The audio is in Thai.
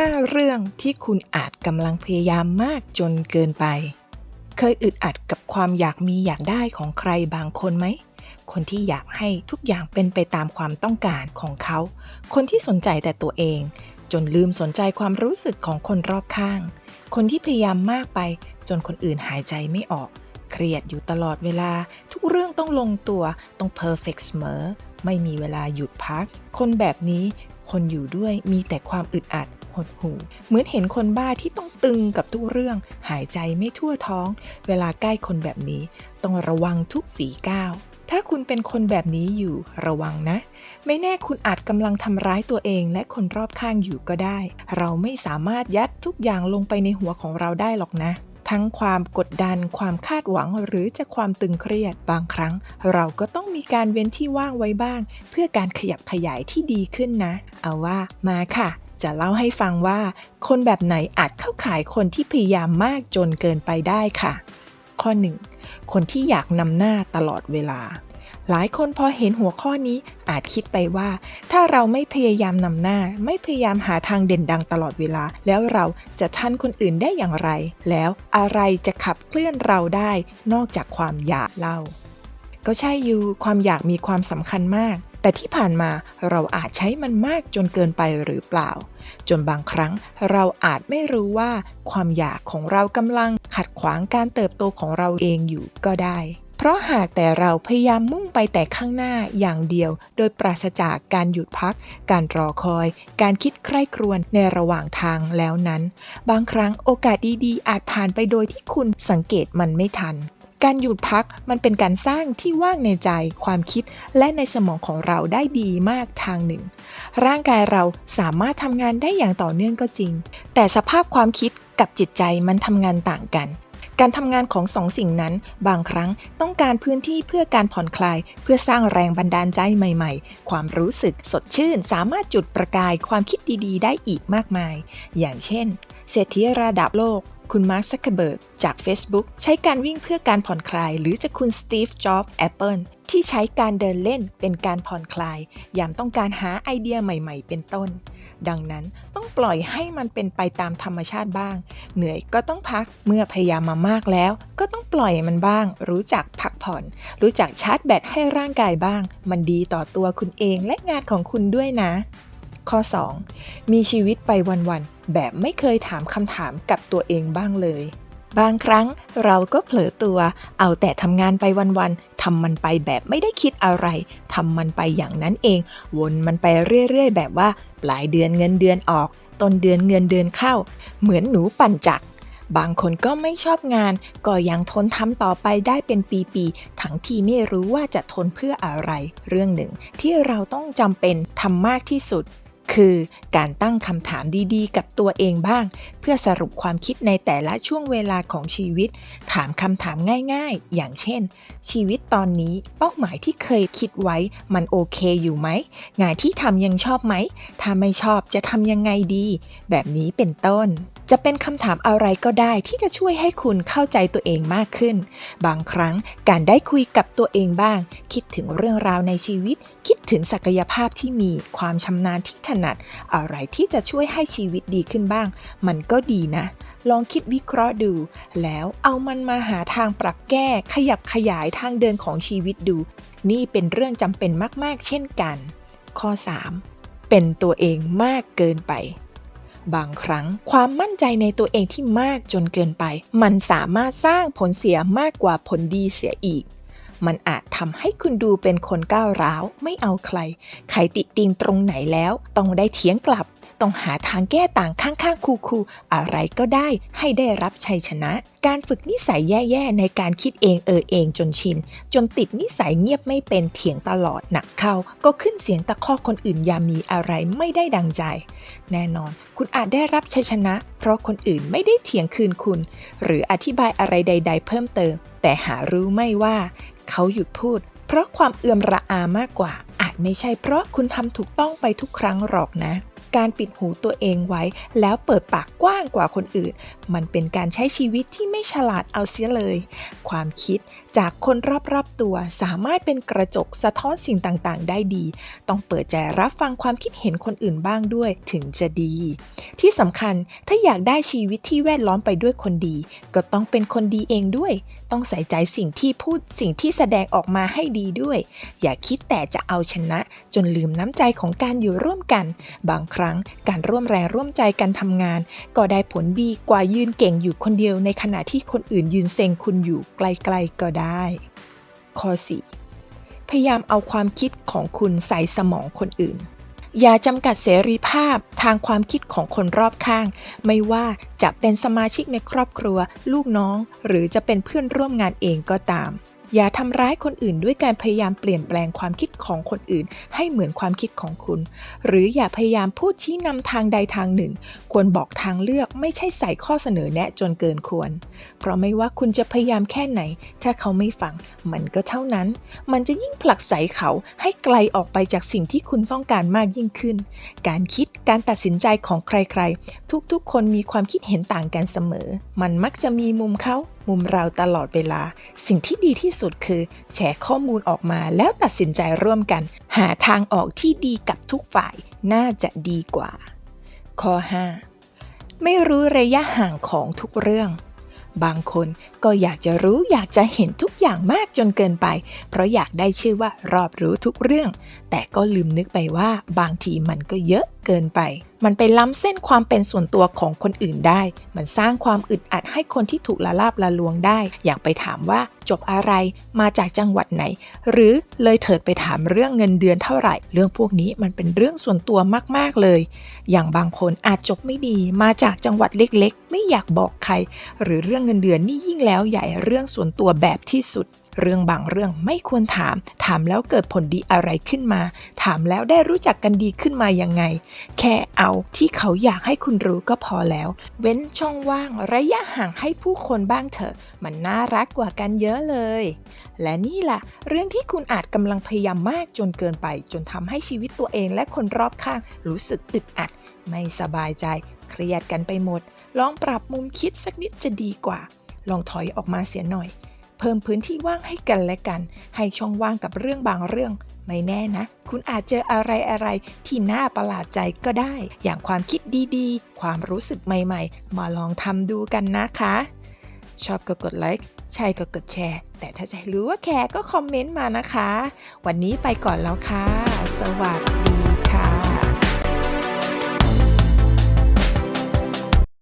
5 เรื่องที่คุณอาจกำลังพยายามมากจนเกินไป เคยอึดอัดกับความอยากมีอยากได้ของใครบางคนไหม คนที่อยากให้ทุกอย่างเป็นไปตามความต้องการของเขา คนที่สนใจแต่ตัวเอง จนลืมสนใจความรู้สึกของคนรอบข้าง คนที่พยายามมากไป จนคนอื่นหายใจไม่ออก เครียดอยู่ตลอดเวลา ทุกเรื่องต้องลงตัวต้องเพอร์เฟกเสมอ ไม่มีเวลาหยุดพัก คนแบบนี้คนอยู่ด้วยมีแต่ความอึดอัด หดหู่ เหมือนเห็นคนบ้าที่ต้องตึงกับทุกเรื่อง หายใจไม่ทั่วท้อง เวลาใกล้คนแบบนี้ ต้องระวังทุกฝีก้าว ถ้าคุณเป็นคนแบบนี้อยู่ระวังนะ ไม่แน่คุณอาจกำลังทำร้ายตัวเองและคนรอบข้างอยู่ก็ได้ เราไม่สามารถยัดทุกอย่างลงไปในหัวของเราได้หรอกนะทั้งความกดดันความคาดหวังหรือจะความตึงเครียดบางครั้ง เราก็ต้องมีการเว้นที่ว่างไว้บ้าง เพื่อการขยับขยายที่ดีขึ้นนะ เอาว่ามาค่ะ จะเล่าให้ฟังว่า คนแบบไหนอาจเข้าข่ายคนที่พยายามมากจนเกินไปได้ค่ะ ข้อ 1. คนที่อยากนำหน้าตลอดเวลา หลายคนพอเห็นหัวข้อนี้อาจคิดไปว่า ถ้าเราไม่พยายามนำหน้า ไม่พยายามหาทางเด่นดังตลอดเวลา แล้วเราจะทันคนอื่นได้อย่างไร แล้วอะไรจะขับเคลื่อนเราได้ นอกจากความอยากเล่าก็ใช่อยู่ความอยากมีความสำคัญมาก แต่ที่ผ่านมาเราอาจใช้มันมากจนเกินไปหรือเปล่า จนบางครั้งเราอาจไม่รู้ว่าความอยากของเรากำลังขัดขวางการเติบโตของเราเองอยู่ก็ได้ เพราะหากแต่เราพยายามมุ่งไปแต่ข้างหน้าอย่างเดียว โดยปราศจากการหยุดพัก การรอคอย การคิดใคร่ครวญในระหว่างทางแล้วนั้น บางครั้งโอกาสดีๆ อาจผ่านไปโดยที่คุณสังเกตมันไม่ทัน การหยุดพักมันเป็นการสร้างที่ว่างในใจ ความคิดและในสมองของเราได้ดีมากทางหนึ่ง ร่างกายเราสามารถทำงานได้อย่างต่อเนื่องก็จริง แต่สภาพความคิดกับจิตใจมันทำงานต่างกัน การทำงานของสองสิ่งนั้น บางครั้งต้องการพื้นที่เพื่อการผ่อนคลาย เพื่อสร้างแรงบันดาลใจใหม่ๆ ความรู้สึกสดชื่น สามารถจุดประกายความคิดดีๆ ได้อีกมากมาย อย่างเช่นเศรษฐีระดับโลก คุณมาร์คซักเคเบิร์กจาก Facebook ใช้การวิ่งเพื่อการผ่อนคลาย หรือจะคุณสตีฟจ็อบส์ Apple ที่ใช้การเดินเล่นเป็นการผ่อนคลาย ยามต้องการหาไอเดียใหม่ๆ เป็นต้น ดังนั้นต้องปล่อยให้มันเป็นไปตามธรรมชาติบ้าง เหนื่อยก็ต้องพักเมื่อพยายามมามากแล้ว ก็ต้องปล่อยมันบ้าง รู้จักพักผ่อน รู้จักชาร์จแบตให้ร่างกายบ้าง มันดีต่อตัวคุณเองและงานของคุณด้วยนะ ข้อ 2. มีชีวิตไปวันๆ แบบไม่เคยถามคำถามกับตัวเองบ้างเลย บางครั้งเราก็เผลอตัว เอาแต่ทำงานไปวันๆทำมันไปแบบไม่ได้คิดอะไรทำมันไปอย่างนั้นเอง วนมันไปเรื่อยๆ แบบว่า ปลายเดือนเงินเดือนออก ต้นเดือนเงินเดือนเข้า เหมือนหนูปั่นจักรบางคนก็ไม่ชอบงาน ก็ยังทนทำต่อไปได้เป็นปีๆ ทั้งที่ไม่รู้ว่าจะทนเพื่ออะไร เรื่องหนึ่งที่เราต้องจำเป็นทำมากที่สุด คือการตั้งคำถามดีๆ กับตัวเองบ้าง เพื่อสรุปความคิดในแต่ละช่วงเวลาของชีวิต ถามคำถามง่ายๆ อย่างเช่น ชีวิตตอนนี้เป้าหมายที่เคยคิดไว้มันโอเคอยู่ไหม งานที่ทำยังชอบไหม ถ้าไม่ชอบจะทำยังไงดี แบบนี้เป็นต้นจะเป็นคำถามอะไรก็ได้ที่จะช่วยให้คุณเข้าใจตัวเองมากขึ้น บางครั้งการได้คุยกับตัวเองบ้าง คิดถึงเรื่องราวในชีวิต คิดถึงศักยภาพที่มีความชำนาญที่ถนัด อะไรที่จะช่วยให้ชีวิตดีขึ้นบ้าง มันก็ดีนะ ลองคิดวิเคราะห์ดู แล้วเอามันมาหาทางปรับแก้ ขยับขยายทางเดินของชีวิตดู นี่เป็นเรื่องจำเป็นมาก ๆ เช่นกัน ข้อ 3. เป็นตัวเองมากเกินไปบางครั้งความมั่นใจในตัวเองที่มากจนเกินไป มันสามารถสร้างผลเสียมากกว่าผลดีเสียอีก มันอาจทำให้คุณดูเป็นคนก้าวร้าว ไม่เอาใคร ใครติดติงตรงไหนแล้ว ต้องได้เถียงกลับ ต้องหาทางแก้ต่างข้างๆ คูๆอะไรก็ได้ให้ได้รับชัยชนะ การฝึกนิสัยแย่ๆ ในการคิดเองเออเองจนชิน จนติดนิสัยเงียบไม่เป็นเถียงตลอดหนักเข้า ก็ขึ้นเสียงตะคอกคนอื่นยามมีอะไรไม่ได้ดังใจ แน่นอน คุณอาจได้รับชัยชนะ เพราะคนอื่นไม่ได้เถียงคืนคุณ หรืออธิบายอะไรใด ๆ เพิ่มเติมแต่หารู้ไม่ว่า เขาหยุดพูด เพราะความเอื่อมระอามากกว่า อาจไม่ใช่เพราะคุณทำถูกต้องไปทุกครั้งหรอกนะ การปิดหูตัวเองไว้ แล้วเปิดปากกว้างกว่าคนอื่น มันเป็นการใช้ชีวิตที่ไม่ฉลาดเอาเสียเลย ความคิดจากคนรอบๆตัวสามารถเป็นกระจกสะท้อนสิ่งต่างๆ ได้ดี ต้องเปิดใจรับฟังความคิดเห็นคนอื่นบ้างด้วยถึงจะดี ที่สำคัญถ้าอยากได้ชีวิตที่แวดล้อมไปด้วยคนดี ก็ต้องเป็นคนดีเองด้วย ต้องใส่ใจสิ่งที่พูดสิ่งที่แสดงออกมาให้ดีด้วย อย่าคิดแต่จะเอาชนะ จนลืมน้ำใจของการอยู่ร่วมกัน บางครั้งการร่วมแรงร่วมใจกันทำงาน ก็ได้ผลดีกว่ายืนเก่งอยู่คนเดียวในขณะที่คนอื่นยืนเซ็งคุณอยู่ไกลๆก็ได้ ข้อ 4 พยายามเอาความคิดของคุณใส่สมองคนอื่น อย่าจำกัดเสรีภาพทางความคิดของคนรอบข้าง ไม่ว่าจะเป็นสมาชิกในครอบครัว ลูกน้อง หรือจะเป็นเพื่อนร่วมงานเองก็ตาม อย่าทำร้ายคนอื่นด้วยการพยายามเปลี่ยนแปลงความคิดของคนอื่น ให้เหมือนความคิดของคุณ หรืออย่าพยายามพูดชี้นำทางใดทางหนึ่ง ควรบอกทางเลือกไม่ใช่ใส่ข้อเสนอแนะจนเกินควร เพราะไม่ว่าคุณจะพยายามแค่ไหน ถ้าเขาไม่ฟัง มันก็เท่านั้น มันจะยิ่งผลักไสเขาให้ไกลออกไปจากสิ่งที่คุณต้องการมากยิ่งขึ้น การคิดการตัดสินใจของใครๆ ทุกๆ คนมีความคิดเห็นต่างกันเสมอ มันมักจะมีมุมเขามุมเราตลอดเวลา สิ่งที่ดีที่สุดคือ แชร์ข้อมูลออกมาแล้วตัดสินใจร่วมกัน หาทางออกที่ดีกับทุกฝ่ายน่าจะดีกว่า ข้อ 5 ไม่รู้ระยะห่างของทุกเรื่อง บางคนก็อยากจะรู้อยากจะเห็นทุกอย่างมากจนเกินไป เพราะอยากได้ชื่อว่ารอบรู้ทุกเรื่อง แต่ก็ลืมนึกไปว่าบางทีมันก็เยอะเกินไป มันไปล้ำเส้นความเป็นส่วนตัวของคนอื่นได้ มันสร้างความอึดอัดให้คนที่ถูกละลาบละลวงได้ อย่างไปถามว่าจบอะไรมาจากจังหวัดไหน หรือเลยเถิดไปถามเรื่องเงินเดือนเท่าไหร่ เรื่องพวกนี้มันเป็นเรื่องส่วนตัวมากๆเลย อย่างบางคนอาจจบไม่ดีมาจากจังหวัดเล็กๆ ไม่อยากบอกใคร หรือเรื่องเงินเดือนนี่ยิ่งแล้วใหญ่เรื่องส่วนตัวแบบที่สุดเรื่องบางเรื่องไม่ควรถาม ถามแล้วเกิดผลดีอะไรขึ้นมา ถามแล้วได้รู้จักกันดีขึ้นมายังไง แค่เอาที่เขาอยากให้คุณรู้ก็พอแล้ว เว้นช่องว่างระยะห่างให้ผู้คนบ้างเถอะ มันน่ารักกว่ากันเยอะเลย และนี่ล่ะ เรื่องที่คุณอาจกำลังพยายามมากจนเกินไป จนทำให้ชีวิตตัวเองและคนรอบข้าง รู้สึกอึดอัด ไม่สบายใจ เครียดกันไปหมด ลองปรับมุมคิดสักนิดจะดีกว่า ลองถอยออกมาเสียหน่อย เพิ่มพื้นที่ว่างให้กันและกัน ให้ช่องว่างกับเรื่องบางเรื่อง ไม่แน่นะ คุณอาจเจออะไรอะไรที่น่าประหลาดใจก็ได้ อย่างความคิดดีๆ ความรู้สึกใหม่ๆ มาลองทำดูกันนะคะ ชอบก็กดไลค์ใช่ก็กดแชร์ แต่ถ้าจะให้รู้ว่าแคร์ก็คอมเมนต์มานะคะ วันนี้ไปก่อนแล้วค่ะ สวัสดี